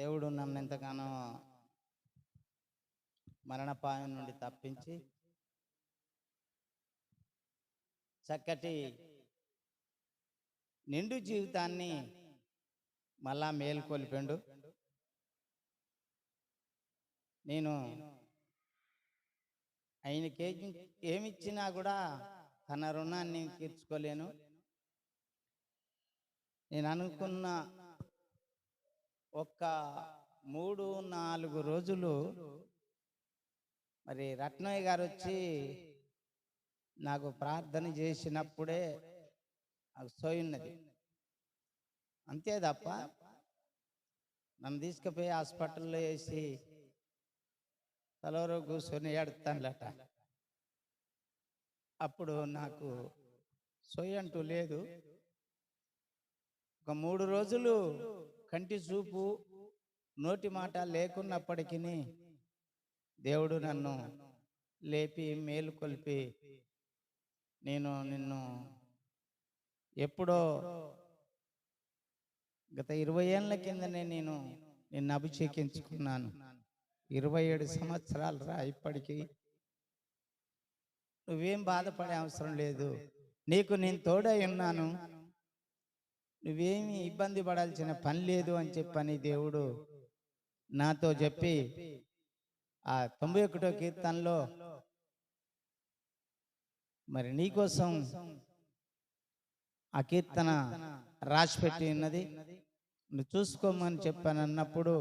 దేవుడు నన్ను ఎంతగానో మరణపాయం నుండి తప్పించి చక్కటి నిండు జీవితాన్ని మళ్ళా మేలుకొల్పిండు. నేను ఆయనకి ఏమిచ్చినా కూడా తన రుణాన్ని తీర్చుకోలేను. నేను అనుకున్న ఒక్క మూడు నాలుగు రోజులు మరి రత్నయ్య గారు వచ్చి నాకు ప్రార్థన చేసినప్పుడే నాకు సోయున్నది అంతే తప్ప నన్ను తీసుకుపోయి హాస్పిటల్లో వేసి తలవరు కూర్చొని ఏడుతానులట అప్పుడు నాకు సొయ్య అంటూ లేదు. ఒక మూడు రోజులు కంటి చూపు నోటి మాట లేకున్నప్పటికీ దేవుడు నన్ను లేపి మేలు కొలిపి. నేను నిన్ను ఎప్పుడో గత ఇరవై ఏళ్ళ కిందనే నేను నిన్ను అభిషేకించుకున్నాను. ఇరవై ఏడు సంవత్సరాలు రా ఇప్పటికీ. నువ్వేం బాధపడే అవసరం లేదు. నీకు నేను తోడై ఉన్నాను. నువ్వేమి ఇబ్బంది పడాల్సిన పని లేదు అని చెప్పని దేవుడు నాతో చెప్పి ఆ తొంభై ఒకటో కీర్తనలో మరి నీకోసం ఆ కీర్తన రాసిపెట్టి ఉన్నది. నువ్వు చూసుకోమని చెప్పాను అన్నప్పుడు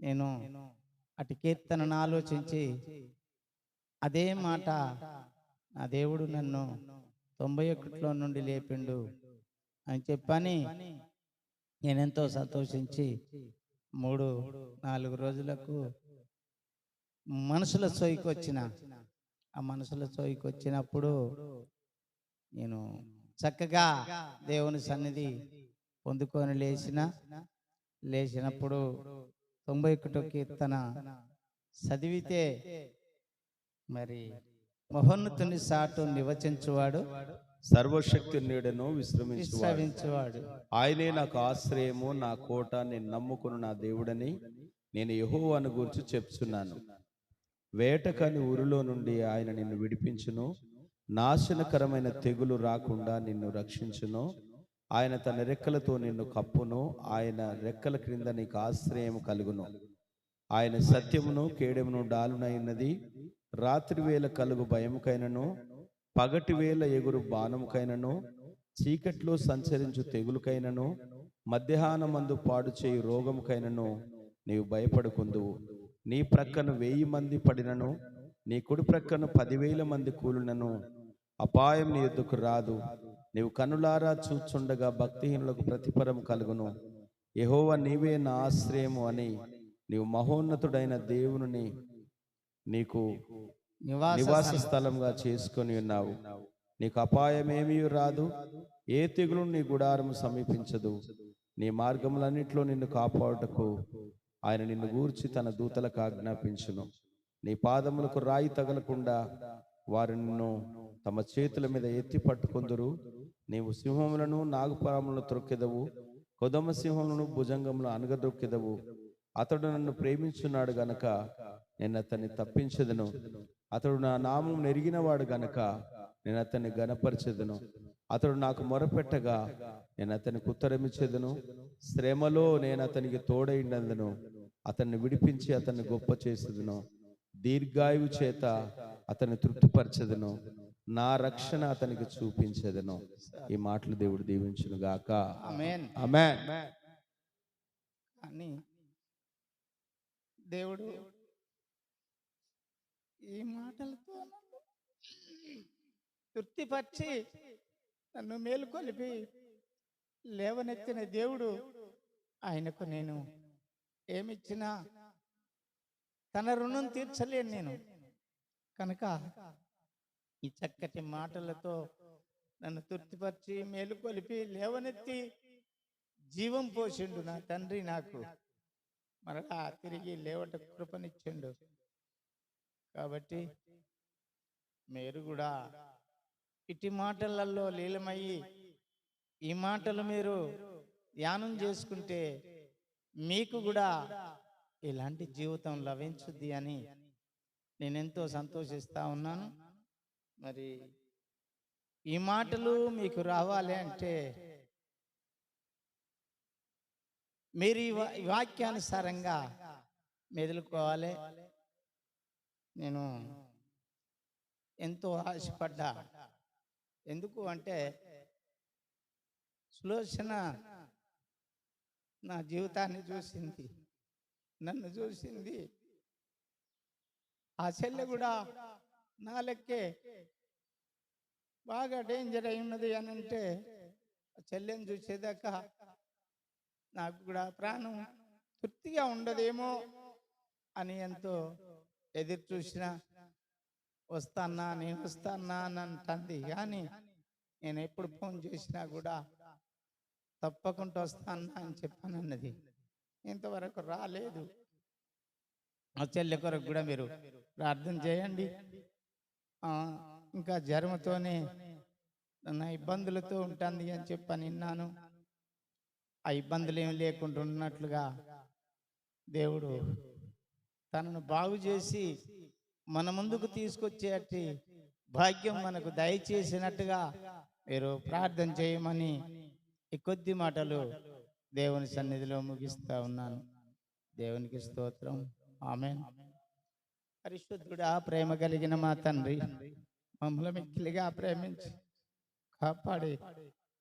నేను అటు కీర్తనను ఆలోచించి అదే మాట నా దేవుడు నన్ను తొంభై ఒకటిలో నుండి లేపిండు. అని చెప్పని నేనెంతో సంతోషించి మూడు నాలుగు రోజులకు మనసుల సోయికి వచ్చిన ఆ మనసుల సోయికి వచ్చినప్పుడు నేను చక్కగా దేవుని సన్నిధి పొందుకొని లేచిన. లేచినప్పుడు తొంభై ఒకటో కీర్తన చదివితే మరి మహోన్నతుని సాటు నివచించువాడు సర్వశక్తి నీడను విశ్రమించువాడు. ఆయనే నాకు ఆశ్రయము నా కోట నేను నమ్ముకున్న నా దేవుడని నేను యెహోవాను గురించి చెప్తున్నాను వేటకని ఊరిలో నుండి ఆయన నిన్ను విడిపించును. నాశనకరమైన తెగులు రాకుండా నిన్ను రక్షించును. ఆయన తన రెక్కలతో నిన్ను కప్పును. ఆయన రెక్కల క్రింద నీకు ఆశ్రయం కలుగును. ఆయన సత్యమును కేడెమును డాలునైనది. రాత్రి వేళ కలుగు భయముకైనను. పగటి వేళ ఎగురు బాణముకైనను చీకట్లో సంచరించు తెగులుకైనను మధ్యాహ్నమందు పాడు చేయు రోగముకైనను నీవు భయపడుకుందువు. నీ ప్రక్కన వెయ్యి మంది పడినను నీ కుడి ప్రక్కన పదివేల మంది కూలినను అపాయం నీ ఎద్దుకు రాదు. నీవు కనులారా చూచుండగా భక్తిహీనులకు ప్రతిఫలం కలుగును. యహోవ నీవే నా ఆశ్రయము అని నీవు మహోన్నతుడైన దేవుని నీకు నివాస స్థలంగా చేసుకొని ఉన్నావు. నీకు అపాయమేమీ రాదు. ఏ తెగులు నీ గుడారము సమీపించదు. నీ మార్గములన్నిట్లో నిన్ను కాపాడుటకు ఆయన నిన్ను గూర్చి తన దూతలకు ఆజ్ఞాపించును. నీ పాదములకు రాయి తగలకుండా వారు నిన్ను తమ చేతుల మీద ఎత్తి పట్టుకొందురు. నీవు సింహములను నాగుపాములను త్రొక్కెదవు. కొదమ సింహములను భుజంగములు అనగదొక్కెదవు. అతడు నన్ను ప్రేమించున్నాడు గనక నేను అతన్ని తప్పించదును. అతడు నా నామం నెరిగినవాడు గనక నేను అతన్ని గనపరచెదను అతడు నాకు మొరపెట్టగా నేను అతనికి ఉత్తరమిచ్చేదను. శ్రమలో నేను అతనికి తోడైండను అతన్ని విడిపించి అతన్ని గొప్ప చేసేదను. దీర్ఘాయువు చేత అతన్ని తృప్తిపరచదును. నా రక్షణ అతనికి చూపించేదను. ఈ మాటలు దేవుడు దీవించును గాక. దేవుడు ఈ మాటలతో తృప్తిపరిచి నన్ను మేలుకొలిపి లేవనెత్తిన దేవుడు ఆయనకు నేను ఏమిచ్చినా తన రుణం తీర్చలేను నేను. కనుక ఈ చక్కటి మాటలతో నన్ను తృప్తిపరిచి మేలుకొలిపి లేవనెత్తి జీవం పోసిండు నా తండ్రి నాకు. మరలా తిరిగి లేవట కృపనిచ్చిండు. కాబట్టి మీరు కూడా ఇటు మాటలలో లీలమయ్యి ఈ మాటలు మీరు ధ్యానం చేసుకుంటే మీకు కూడా ఇలాంటి జీవితం లభించుద్ది అని నేను ఎంతో సంతోషిస్తా ఉన్నాను. మరి ఈ మాటలు మీకు రావాలి అంటే మీరు ఈ వాక్యానుసారంగా మెదులుకోవాలి. నేను ఎంతో ఆశపడ్డా. ఎందుకు అంటే సులోచన నా జీవితాన్ని చూసింది. నన్ను చూసింది. ఆ చెల్లె కూడా నా లెక్కే బాగా డేంజర్ అయి ఉన్నది అని అంటే ఆ చెల్లెని చూసేదాకా నాకు కూడా ప్రాణం తృప్తిగా ఉండదేమో అని ఎంతో ఎదురు చూసినా వస్తానా నేను వస్తానా అని అంటుంది. కానీ నేను ఎప్పుడు ఫోన్ చేసినా కూడా తప్పకుండా వస్తానా అని చెప్పానన్నది. ఇంతవరకు రాలేదు. ఆ చెల్లె కొరకు కూడా మీరు ప్రార్థన చేయండి. ఇంకా జ్వరంతోనే నా ఇబ్బందులతో ఉంటుంది అని చెప్పని విన్నాను ఆ ఇబ్బందులు ఏమి లేకుండా ఉన్నట్లుగా దేవుడు తనను బాగు చేసి మన ముందుకు తీసుకొచ్చేటి భాగ్యం మనకు దయచేసినట్టుగా మీరు ప్రార్థన చేయమని ఈ కొద్ది మాటలు దేవుని సన్నిధిలో ముగిస్తా ఉన్నాను. దేవునికి స్తోత్రం. ఆమె పరిశుద్ధుడా ప్రేమ కలిగిన మా తండ్రి మమ్మల్ని మిక్కిలిగా ప్రేమించి కాపాడి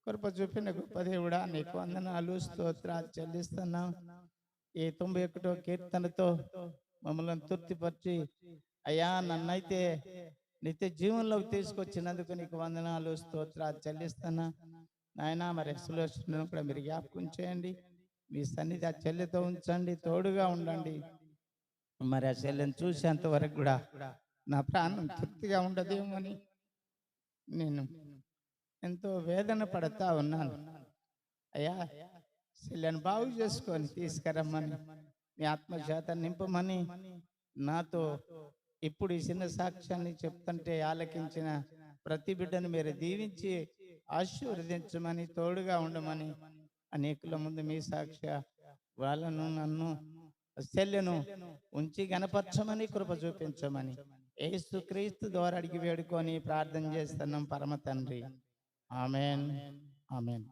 కృప చూపిన గొప్ప దేవుడా నీకు వందనాలు స్తోత్రాలు చెల్లిస్తున్నాం. ఈ తొంభై ఒకటో కీర్తనతో మమ్మల్ని తృప్తిపరిచి అయ్యా నన్నైతే నిత్య జీవంలోకి తీసుకొచ్చినందుకు నీకు వందనాలు స్తోత్రాలు చెల్లిస్తున్నా. నాయనా మరి సులోచనను కూడా మీరు జ్ఞాపకం చేయండి. మీ సన్నిధి ఆ చెల్లితో ఉంచండి తోడుగా ఉండండి. మరి ఆ చెల్లెని చూసేంత వరకు కూడా నా ప్రాణం తృప్తిగా ఉండదేమని అని నేను ఎంతో వేదన పడతా ఉన్నాను. అయ్యా చెల్లెని బాగు చేసుకొని తీసుకురమ్మని మీ ఆత్మశాత నింపమని నాతో ఇప్పుడు ఈ చిన్న సాక్ష్యాన్ని చెప్తుంటే ఆలకించిన ప్రతి బిడ్డను మీరు దీవించి ఆశీర్వదించమని తోడుగా ఉండమని అనేకుల ముందు మీ సాక్ష్య వాళ్ళను నన్ను శల్యను ఉంచి గణపరచమని కృప చూపించమని ఏసు క్రీస్తు ద్వారా అడిగి వేడుకొని ప్రార్థన చేస్తున్నాం పరమ తండ్రి. ఆమెన్. ఆమెన్.